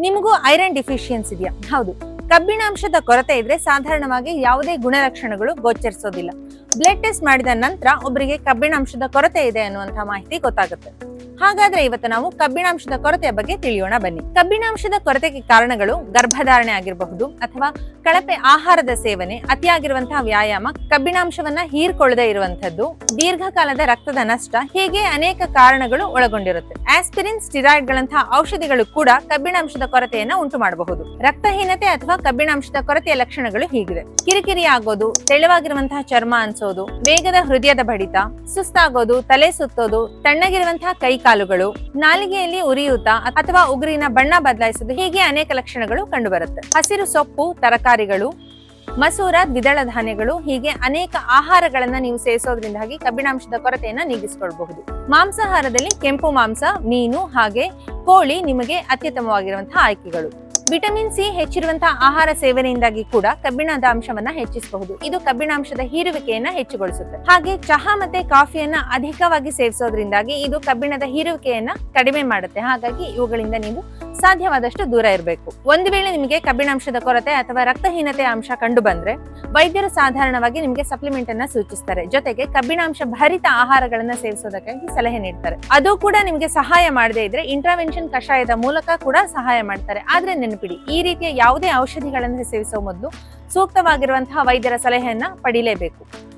ನಿಮಗೂ iron deficiency ಇದೆಯಾ? ಹೌದು. ಕಬ್ಬಿಣಾಂಶದ ಕೊರತೆ ಇದ್ರೆ ಸಾಧಾರಣವಾಗಿ ಯಾವುದೇ ಗುಣಲಕ್ಷಣಗಳು ಗೋಚರಿಸೋದಿಲ್ಲ. ಬ್ಲಡ್ ಟೆಸ್ಟ್ ಮಾಡಿದ ನಂತರ ಒಬ್ಬರಿಗೆ ಕಬ್ಬಿಣಾಂಶದ ಕೊರತೆ ಇದೆ ಅನ್ನುವಂತಹ ಮಾಹಿತಿ ಗೊತ್ತಾಗುತ್ತೆ. ಹಾಗಾದ್ರೆ ಇವತ್ತು ನಾವು ಕಬ್ಬಿಣಾಂಶದ ಕೊರತೆಯ ಬಗ್ಗೆ ತಿಳಿಯೋಣ ಬನ್ನಿ. ಕಬ್ಬಿಣಾಂಶದ ಕೊರತೆಗೆ ಕಾರಣಗಳು ಗರ್ಭಧಾರಣೆ ಆಗಿರಬಹುದು ಅಥವಾ ಕಳಪೆ ಆಹಾರದ ಸೇವನೆ, ಅತಿಯಾಗಿರುವಂತಹ ವ್ಯಾಯಾಮ, ಕಬ್ಬಿಣಾಂಶವನ್ನ ಹೀರ್ಕೊಳ್ಳದೆ ಇರುವಂತದ್ದು ದೀರ್ಘಕಾಲದ ರಕ್ತದ ನಷ್ಟ, ಹೀಗೆ ಅನೇಕ ಕಾರಣಗಳು ಒಳಗೊಂಡಿರುತ್ತೆ. ಆಸ್ಪಿರಿನ್, ಸ್ಟಿರಾಯ್ಡ್ ಗಳಂತಹ ಔಷಧಿಗಳು ಕೂಡ ಕಬ್ಬಿಣಾಂಶದ ಕೊರತೆಯನ್ನ ಉಂಟು ಮಾಡಬಹುದು. ರಕ್ತಹೀನತೆ ಅಥವಾ ಕಬ್ಬಿಣಾಂಶದ ಕೊರತೆಯ ಲಕ್ಷಣಗಳು ಹೀಗಿದೆ. ಕಿರಿಕಿರಿ ಆಗೋದು ತೆಳುವಾಗಿರುವಂತಹ ಚರ್ಮ ವೇಗದ ಹೃದಯದ ಬಡಿತ, ಸುಸ್ತಾಗೋದು, ತಲೆ ಸುತ್ತೋದು, ತಣ್ಣಗಿರುವಂತಹ ಕೈ ಕಾಲುಗಳು ನಾಲಿಗೆಯಲ್ಲಿ ಉರಿಯೂತ ಅಥವಾ ಉಗುರಿನ ಬಣ್ಣ ಬದಲಾಯಿಸೋದು ಹೀಗೆ ಅನೇಕ ಲಕ್ಷಣಗಳು ಕಂಡುಬರುತ್ತೆ. ಹಸಿರು ಸೊಪ್ಪು, ತರಕಾರಿಗಳು, ಮಸೂರ, ದ್ವಿದಳ ಧಾನ್ಯಗಳು ಹೀಗೆ ಅನೇಕ ಆಹಾರಗಳನ್ನ ನೀವು ಸೇವಿಸೋದ್ರಿಂದಾಗಿ ಕಬ್ಬಿಣಾಂಶದ ಕೊರತೆಯನ್ನ ನೀಗಿಸಿಕೊಳ್ಳಬಹುದು ಮಾಂಸಾಹಾರದಲ್ಲಿ ಕೆಂಪು ಮಾಂಸ, ಮೀನು ಹಾಗೆ ಕೋಳಿ ನಿಮಗೆ ಅತ್ಯುತ್ತಮವಾಗಿರುವಂತಹ ಆಯ್ಕೆಗಳು. ವಿಟಮಿನ್ ಸಿ ಹೆಚ್ಚಿರುವಂತಹ ಆಹಾರ ಸೇವನೆಯಿಂದಾಗಿ ಕೂಡ ಕಬ್ಬಿಣದ ಅಂಶವನ್ನ ಹೆಚ್ಚಿಸಬಹುದು. ಇದು ಕಬ್ಬಿಣಾಂಶದ ಹೀರುವಿಕೆಯನ್ನ ಹೆಚ್ಚುಗೊಳಿಸುತ್ತೆ. ಹಾಗೆ ಚಹಾ ಮತ್ತೆ ಕಾಫಿಯನ್ನ ಅಧಿಕವಾಗಿ ಸೇವಿಸೋದ್ರಿಂದಾಗಿ ಇದು ಕಬ್ಬಿಣದ ಹೀರುವಿಕೆಯನ್ನ ಕಡಿಮೆ ಮಾಡುತ್ತೆ. ಹಾಗಾಗಿ ಇವುಗಳಿಂದ ನೀವು ಸಾಧ್ಯವಾದಷ್ಟು ದೂರ ಇರಬೇಕು. ಒಂದು ವೇಳೆ ನಿಮಗೆ ಕಬ್ಬಿಣಾಂಶದ ಕೊರತೆ ಅಥವಾ ರಕ್ತಹೀನತೆ ಅಂಶ ಕಂಡು ಬಂದ್ರೆ, ವೈದ್ಯರು ಸಾಧಾರಣವಾಗಿ ನಿಮಗೆ ಸಪ್ಲಿಮೆಂಟ್ ಅನ್ನ ಸೂಚಿಸ್ತಾರೆ. ಜೊತೆಗೆ ಕಬ್ಬಿಣಾಂಶ ಭರಿತ ಆಹಾರಗಳನ್ನ ಸೇವಿಸೋದಕ್ಕಾಗಿ ಸಲಹೆ ನೀಡ್ತಾರೆ. ಅದು ಕೂಡ ನಿಮಗೆ ಸಹಾಯ ಮಾಡದೇ ಇದ್ರೆ ಇಂಟ್ರಾವೆನ್ಷನ್ ಕಷಾಯದ ಮೂಲಕ ಕೂಡ ಸಹಾಯ ಮಾಡ್ತಾರೆ. ಆದ್ರೆ ನೆನಪಿಡಿ, ಈ ರೀತಿಯ ಯಾವುದೇ ಔಷಧಿಗಳನ್ನು ಸೇವಿಸುವ ಮೊದಲು ಸೂಕ್ತವಾಗಿರುವಂತಹ ವೈದ್ಯರ ಸಲಹೆಯನ್ನ ಪಡಿಲೇಬೇಕು.